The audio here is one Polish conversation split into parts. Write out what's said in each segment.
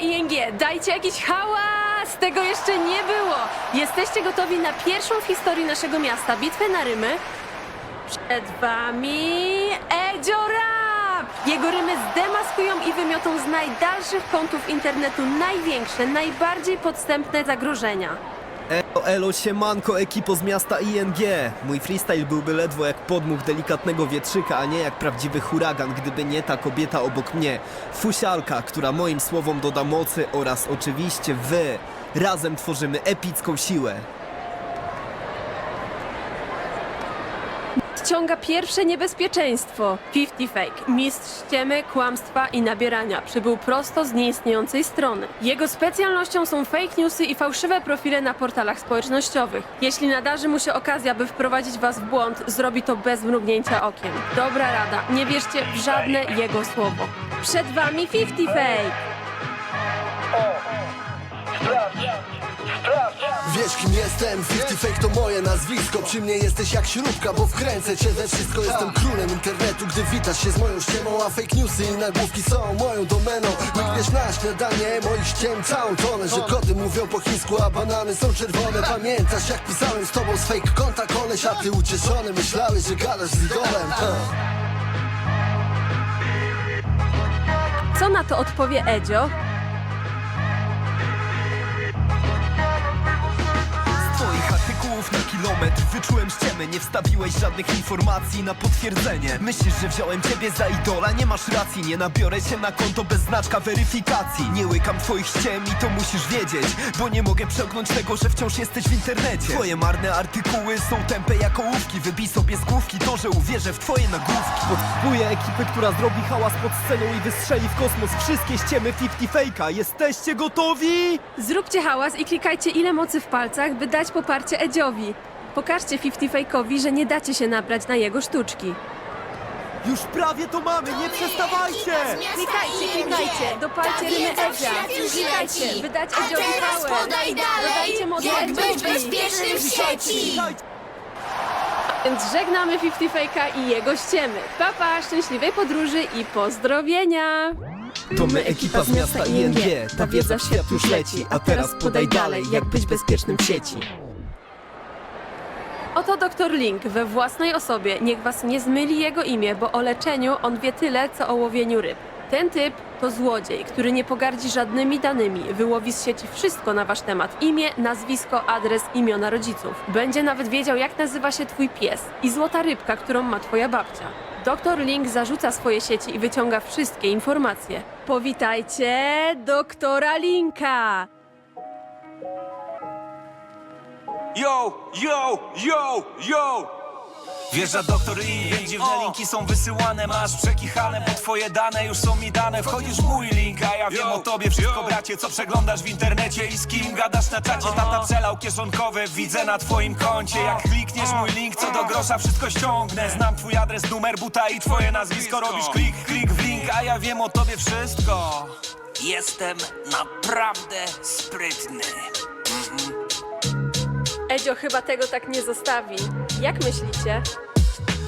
widzowie, dajcie jakiś hałas! Tego jeszcze nie było! Jesteście gotowi na pierwszą w historii naszego miasta bitwę na rymy? Przed wami Edzio Rap! Jego rymy zdemaskują i wymiotą z najdalszych kątów internetu największe, najbardziej podstępne zagrożenia. Elo, elo, siemanko, ekipo z miasta ING. Mój freestyle byłby ledwo jak podmuch delikatnego wietrzyka, a nie jak prawdziwy huragan, gdyby nie ta kobieta obok mnie. Fusialka, która moim słowom doda mocy oraz oczywiście wy. Razem tworzymy epicką siłę. Ściąga pierwsze niebezpieczeństwo. 50 Fake, mistrz ściemy, kłamstwa i nabierania. Przybył prosto z nieistniejącej strony. Jego specjalnością są fake newsy i fałszywe profile na portalach społecznościowych. Jeśli nadarzy mu się okazja, by wprowadzić was w błąd, zrobi to bez mrugnięcia okiem. Dobra rada, nie wierzcie w żadne jego słowo. Przed wami 50 Fake! Wiesz kim jestem, 50 fake to moje nazwisko. Przy mnie jesteś jak śrubka, bo wkręcę cię we wszystko. Jestem królem internetu, gdy witasz się z moją ściemą A fake newsy i nagłówki są moją domeną. Łykniesz na śniadanie moich ściem całą tonę. Że koty mówią po chińsku, a banany są czerwone. Pamiętasz jak pisałem z tobą z fake konta koleś A ty ucieszony myślałeś, że gadasz z idolem. Co na to odpowie Edzio? Artykułów na kilometr wyczułem ściemy. Nie wstawiłeś żadnych informacji na potwierdzenie. Myślisz, że wziąłem ciebie za idola? Nie masz racji, nie nabiorę się na konto bez znaczka weryfikacji. Nie łykam twoich ściem i to musisz wiedzieć Bo nie mogę przełknąć tego, że wciąż jesteś w internecie. Twoje marne artykuły są tępe jak ołówki. Wybij sobie z główki to, że uwierzę w twoje nagłówki. Potrzebuję ekipy, która zrobi hałas pod sceną i wystrzeli w kosmos wszystkie ściemy 50 fejka Jesteście gotowi? Zróbcie hałas i klikajcie ile mocy w palcach, by dać poparcie Edziowi. Pokażcie 50 Fake'owi, że nie dacie się nabrać na jego sztuczki. Już prawie to mamy, nie przestawajcie! Klikajcie, klikajcie, dopalcie rymy Edzia. Klikajcie, by dać A Edziowi teraz power. podaj dalej, jak być Edziowi. bezpiecznym w sieci. Więc żegnamy 50 Fake'a i jego ściemy. Papa, szczęśliwej podróży i pozdrowienia! To my ekipa z miasta ING, ta wiedza w świat już leci A teraz podaj dalej, jak być bezpiecznym w sieci Oto doktor Link we własnej osobie. Niech was nie zmyli jego imię, bo o leczeniu on wie tyle, co o łowieniu ryb. Ten typ to złodziej, który nie pogardzi żadnymi danymi. Wyłowi z sieci wszystko na wasz temat. Imię, nazwisko, adres, imiona rodziców. Będzie nawet wiedział, jak nazywa się twój pies i złota rybka, którą ma twoja babcia. Doktor Link zarzuca swoje sieci i wyciąga wszystkie informacje. Powitajcie doktora Linka! Yo, yo, yo, yo! Wjeżdża doktor i wiem dziwne linki są wysyłane Masz przekichane, bo twoje dane już są mi dane. Wchodzisz w mój link, a ja wiem o tobie. Wszystko bracie Co przeglądasz w internecie i z kim gadasz na czacie. Tata przelał kieszonkowe, widzę na twoim koncie. Jak klikniesz mój link, co do grosza wszystko ściągnę. Znam twój adres, numer buta i twoje nazwisko. Robisz klik, klik w link, a ja wiem o tobie wszystko. Jestem naprawdę sprytny Edzio chyba tego tak nie zostawi. Jak myślicie?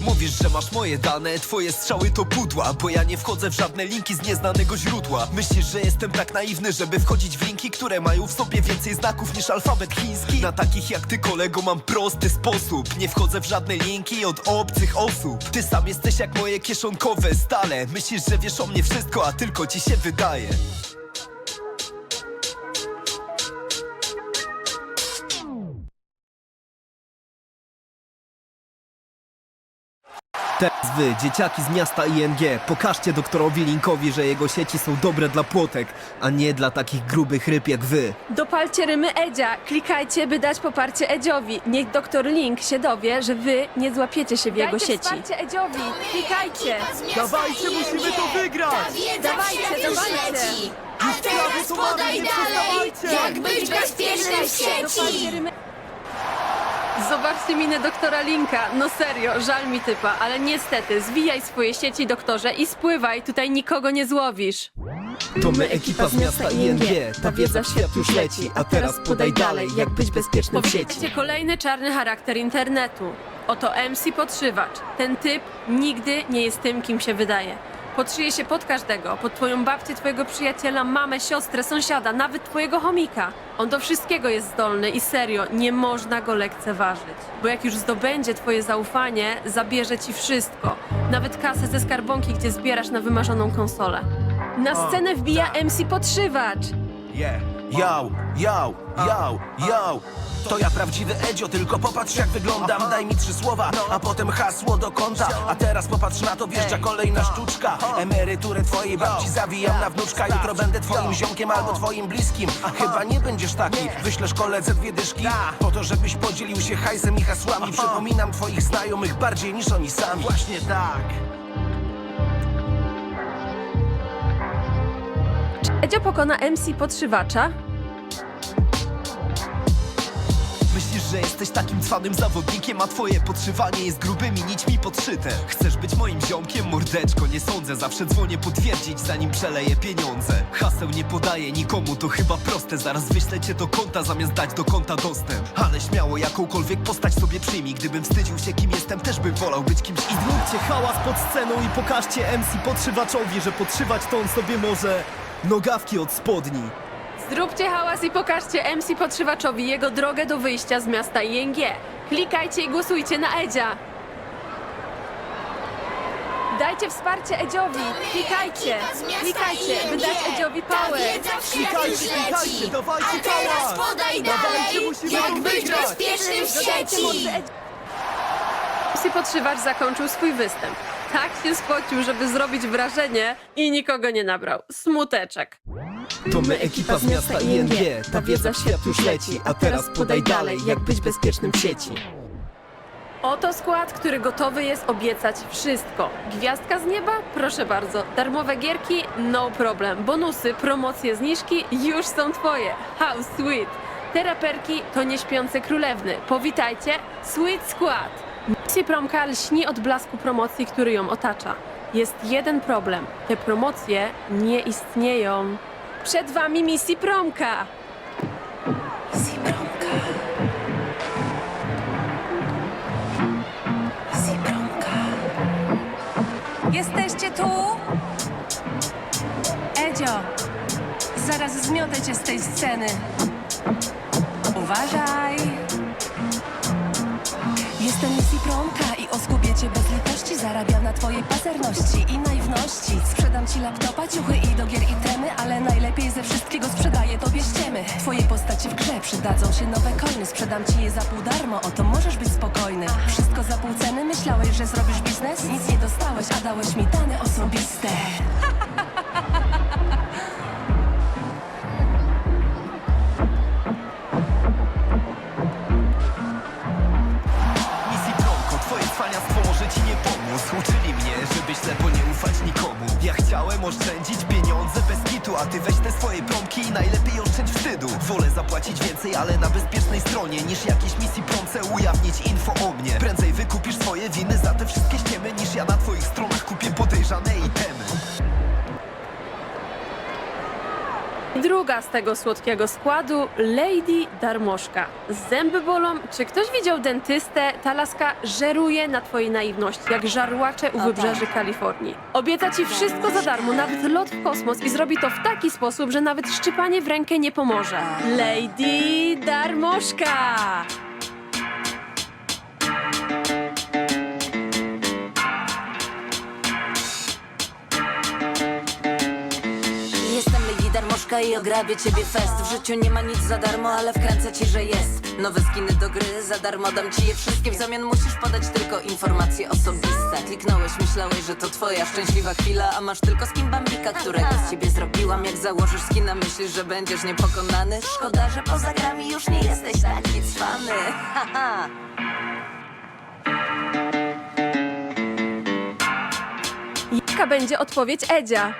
Mówisz, że masz moje dane, twoje strzały to pudła Bo ja nie wchodzę w żadne linki z nieznanego źródła Myślisz, że jestem tak naiwny, żeby wchodzić w linki, które mają w sobie więcej znaków niż alfabet chiński? Na takich jak ty kolego mam prosty sposób Nie wchodzę w żadne linki od obcych osób Ty sam jesteś jak moje kieszonkowe stale Myślisz, że wiesz o mnie wszystko, a tylko ci się wydaje Teraz wy, dzieciaki z miasta ING, pokażcie doktorowi Linkowi, że jego sieci są dobre dla płotek, a nie dla takich grubych ryb jak wy. Dopalcie rymy Edzia. Klikajcie, by dać poparcie Edziowi. Niech doktor Link się dowie, że wy nie złapiecie się w jego Dajcie sieci. wsparcie Edziowi. Klikajcie. Dawajcie, musimy to wygrać! Dawajcie, już dawajcie. leci. A teraz podaj dalej, jak być bezpiecznym w Dopalcie sieci. rymy... Zobaczcie minę doktora Linka. No serio, żal mi typa, ale niestety zwijaj swoje sieci, doktorze, i spływaj. Tutaj nikogo nie złowisz. To my ekipa z miasta ING, ta wiedza w świat już leci, a teraz podaj dalej, jak być bezpiecznym w sieci. Powiedzcie kolejny czarny charakter internetu. Oto MC Podszywacz. Ten typ nigdy nie jest tym, kim się wydaje. Podszyję się pod każdego, pod twoją babcię, twojego przyjaciela, mamę, siostrę, sąsiada, nawet twojego chomika. On do wszystkiego jest zdolny i serio, nie można go lekceważyć. Bo jak już zdobędzie twoje zaufanie, zabierze ci wszystko. Nawet kasę ze skarbonki, gdzie zbierasz na wymarzoną konsolę. Na scenę wbija MC Podszywacz. Yo, yo, yo, yo To ja prawdziwy Edzio, tylko popatrz jak wyglądam. Daj mi trzy słowa, a potem hasło do konta. A teraz popatrz na to, wjeżdża kolejna sztuczka Emeryturę twojej babci zawijam na wnuczka. Jutro będę twoim ziomkiem albo twoim bliskim. Chyba nie będziesz taki, wyślesz koledze dwie dyszki Po to, żebyś podzielił się hajsem i hasłami. Przypominam twoich znajomych bardziej niż oni sami. Właśnie tak Edzio pokona MC Podszywacza. Myślisz, że jesteś takim cwanym zawodnikiem, a twoje podszywanie jest grubymi nićmi podszyte? Chcesz być moim ziomkiem? Mordeczko, nie sądzę Zawsze dzwonię potwierdzić, zanim przeleję pieniądze. Haseł nie podaję nikomu, to chyba proste. Zaraz wyślę cię do konta, zamiast dać do konta dostęp. Ale śmiało, jakąkolwiek postać sobie przyjmij. Gdybym wstydził się kim jestem, też bym wolał być kimś. I zróbcie hałas pod sceną i pokażcie MC podszywaczowi, że podszywać to on sobie może nogawki od spodni. Zróbcie hałas i pokażcie MC Podszywaczowi jego drogę do wyjścia z miasta ING. Klikajcie i głosujcie na Edzia. Dajcie wsparcie Edziowi. Klikajcie. Klikajcie, by dać Edziowi power. Klikajcie, klikajcie, dawajcie A teraz hałas. podaj Dawajcie, dalej, musimy jak być wygrać. bezpiecznym w Dodajcie sieci. MC Podszywacz zakończył swój występ. Tak się spocił, żeby zrobić wrażenie i nikogo nie nabrał. Smuteczek. To my ekipa z miasta ING, ta wiedza w świat już leci, a teraz podaj dalej, jak być bezpiecznym w sieci. Oto skład, który gotowy jest obiecać wszystko. Gwiazdka z nieba? Proszę bardzo. Darmowe gierki? No problem. Bonusy, promocje, zniżki już są twoje. How sweet. Te raperki to nieśpiące królewny. Powitajcie, Sweet Skład. Misji Promka lśni od blasku promocji, który ją otacza. Jest jeden problem. Te promocje nie istnieją. Przed wami Misji Promka. Misji Promka. Misji Promka. Jesteście tu? Edzio, zaraz zmiotę cię z tej sceny. Uważaj. Jestem Missy Promka i oskubię cię bez litości. Zarabiam na twojej pazerności i naiwności. Sprzedam ci laptopa, ciuchy i do gier i tremy, ale najlepiej ze wszystkiego sprzedaję tobie ściemy. Twoje postacie w grze przydadzą się nowe coiny. Sprzedam ci je za pół darmo, oto możesz być spokojny. Wszystko za pół ceny, myślałeś, że zrobisz biznes? Nic nie dostałeś, a dałeś mi dane osobiste. Uczyli mnie, żeby ślepo nie ufać nikomu. Ja chciałem oszczędzić pieniądze bez kitu A ty weź te swoje promki i najlepiej oszczędź wstydu. Wolę zapłacić więcej, ale na bezpiecznej stronie Niż jakiejś misji promce ujawnić info o mnie. Prędzej wykupisz swoje winy za te wszystkie ściemy Niż ja na twoich stronach kupię podejrzane itemy Druga z tego słodkiego składu, Lady Darmożka. Zęby bolą. Czy ktoś widział dentystę? Ta laska żeruje na twojej naiwności, jak żarłacze u wybrzeży Kalifornii. Obieca ci wszystko za darmo, nawet lot w kosmos i zrobi to w taki sposób, że nawet szczypanie w rękę nie pomoże. Lady Darmożka! Darmożka i ograbię ciebie fest. W życiu nie ma nic za darmo, ale wkręcę ci, że jest. Nowe skiny do gry, za darmo dam ci je wszystkie. W zamian musisz podać tylko informacje osobiste. Kliknąłeś, myślałeś, że to twoja szczęśliwa chwila A masz tylko skin Bambika, którego z ciebie zrobiłam. Jak założysz skina, myślisz, że będziesz niepokonany. Szkoda, że poza grami już nie jesteś taki cwany Haha Jaka będzie odpowiedź Edzia?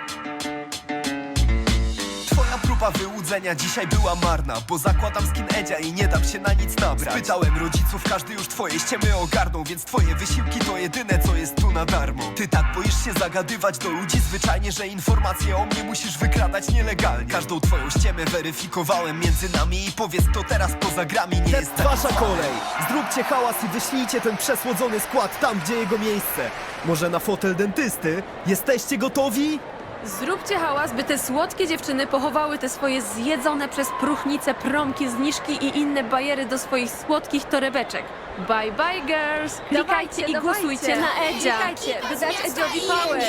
Próba wyłudzenia dzisiaj była marna Bo zakładam skin Edzia i nie dam się na nic nabrać Pytałem rodziców, każdy już twoje ściemy ogarnął Więc twoje wysiłki to jedyne co jest tu na darmo Ty tak boisz się zagadywać do ludzi zwyczajnie Że informacje o mnie musisz wykradać nielegalnie Każdą twoją ściemę weryfikowałem między nami I powiedz to teraz poza grami nie jest tak wasza kolej. Zróbcie hałas i wyślijcie ten przesłodzony skład tam, gdzie jego miejsce. Może na fotel dentysty? Jesteście gotowi? Zróbcie hałas, by te słodkie dziewczyny pochowały te swoje zjedzone przez próchnice promki, zniżki i inne bajery do swoich słodkich torebeczek. Bye bye girls! Klikajcie i głosujcie na Edzia! Klikajcie, by dać Edziowi power!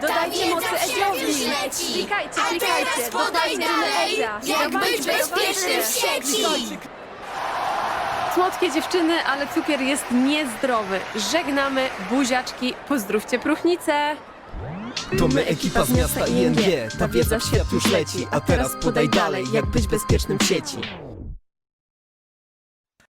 Dodajcie mocy Edziowi! Klikajcie, klikajcie! Dodajcie na Edzia! jak być bezpiecznym w sieci! Słodkie dziewczyny, ale cukier jest niezdrowy. Żegnamy, buziaczki, pozdrówcie próchnicę! To my ekipa z miasta ING. Ta wiedza w świat już leci. A teraz podaj dalej, jak być bezpiecznym w sieci.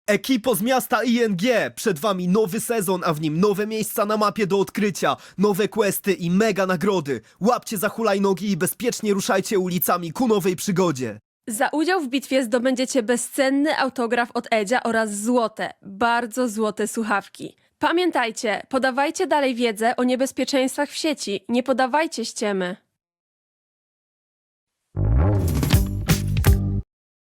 Ekipo z miasta ING! Przed wami nowy sezon, a w nim nowe miejsca na mapie do odkrycia, nowe questy i mega nagrody. Łapcie za hulajnogi i bezpiecznie ruszajcie ulicami ku nowej przygodzie. Za udział w bitwie zdobędziecie bezcenny autograf od Edzia oraz złote, bardzo złote słuchawki. Pamiętajcie, podawajcie dalej wiedzę o niebezpieczeństwach w sieci, nie podawajcie ściemy.